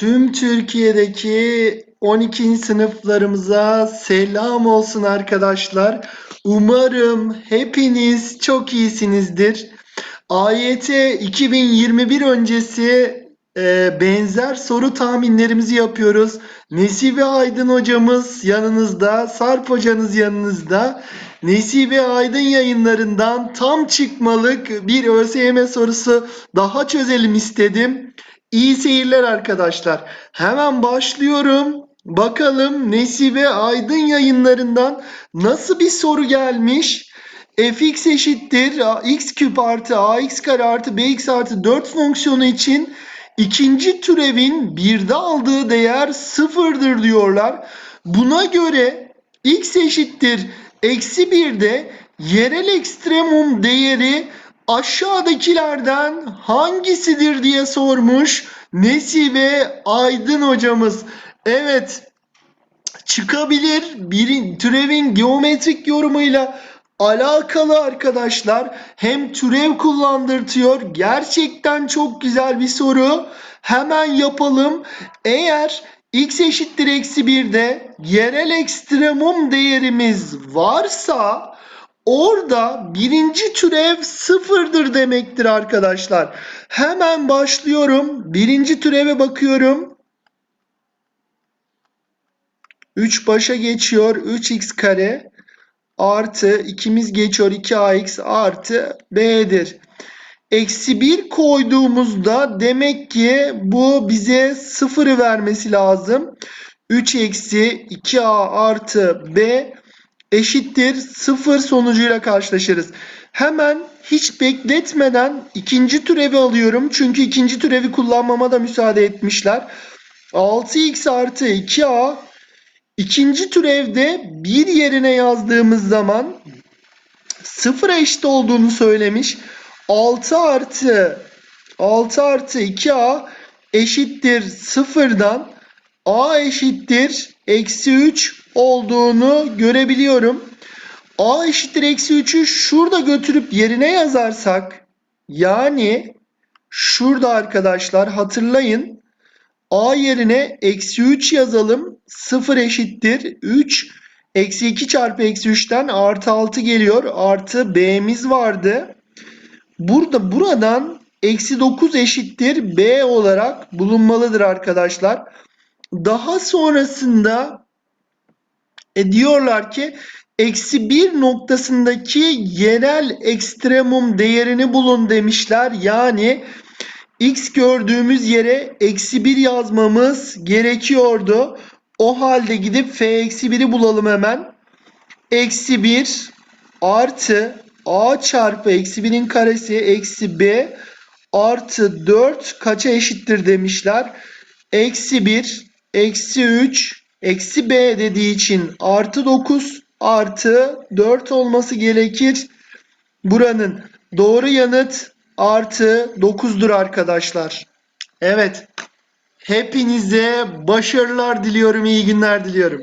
Tüm Türkiye'deki 12. sınıflarımıza selam olsun arkadaşlar. Umarım hepiniz çok iyisinizdir. AYT 2021 öncesi e, benzer soru tahminlerimizi yapıyoruz. Nesibe Aydın hocamız yanınızda, Sarp hocanız yanınızda. Nesibe Aydın yayınlarından tam çıkmalık bir ÖSYM sorusu daha çözelim istedim. İyi seyirler arkadaşlar. Hemen başlıyorum. Bakalım Nesibe Aydın yayınlarından nasıl bir soru gelmiş? fx eşittir x küp artı ax kare artı bx artı 4 fonksiyonu için ikinci türevin birde aldığı değer sıfırdır diyorlar. Buna göre x eşittir eksi 1'de yerel ekstremum değeri aşağıdakilerden hangisidir diye sormuş Nesibe Aydın hocamız. Evet çıkabilir bir türevin geometrik yorumuyla alakalı arkadaşlar. Hem türev kullandırtıyor. Gerçekten çok güzel bir soru. Hemen yapalım. Eğer x eşittir eksi 1'de yerel ekstremum değerimiz varsa orada birinci türev sıfırdır demektir arkadaşlar. Hemen başlıyorum. Birinci türeve bakıyorum. 3 başa geçiyor. 3x kare artı ikimiz geçiyor 2ax artı b'dir. Eksi 1 koyduğumuzda demek ki bu bize sıfırı vermesi lazım. 3 eksi 2a artı b eşittir 0 sonucuyla karşılaşırız. Hemen hiç bekletmeden ikinci türevi alıyorum. Çünkü ikinci türevi kullanmama da müsaade etmişler. 6x artı 2a ikinci türevde bir yerine yazdığımız zaman sıfıra eşit olduğunu söylemiş. 6 artı 6 artı 2a eşittir sıfırdan a eşittir eksi 3 olduğunu görebiliyorum. a eşittir eksi 3'ü şurada götürüp yerine yazarsak yani şurada arkadaşlar hatırlayın a yerine eksi 3 yazalım 0 eşittir 3 eksi 2 çarpı eksi 3'ten artı 6 geliyor artı b'miz vardı. Burada buradan eksi 9 eşittir b olarak bulunmalıdır arkadaşlar. Daha sonrasında e, diyorlar ki eksi 1 noktasındaki yerel ekstremum değerini bulun demişler. Yani x gördüğümüz yere eksi 1 yazmamız gerekiyordu. O halde gidip f eksi 1'i bulalım hemen. Eksi 1 artı a çarpı eksi 1'in karesi eksi b artı 4 kaça eşittir demişler. Eksi 1 eksi 3 eksi b dediği için artı 9 artı 4 olması gerekir. Buranın doğru yanıt artı 9'dur arkadaşlar. Evet. Hepinize başarılar diliyorum. iyi günler diliyorum.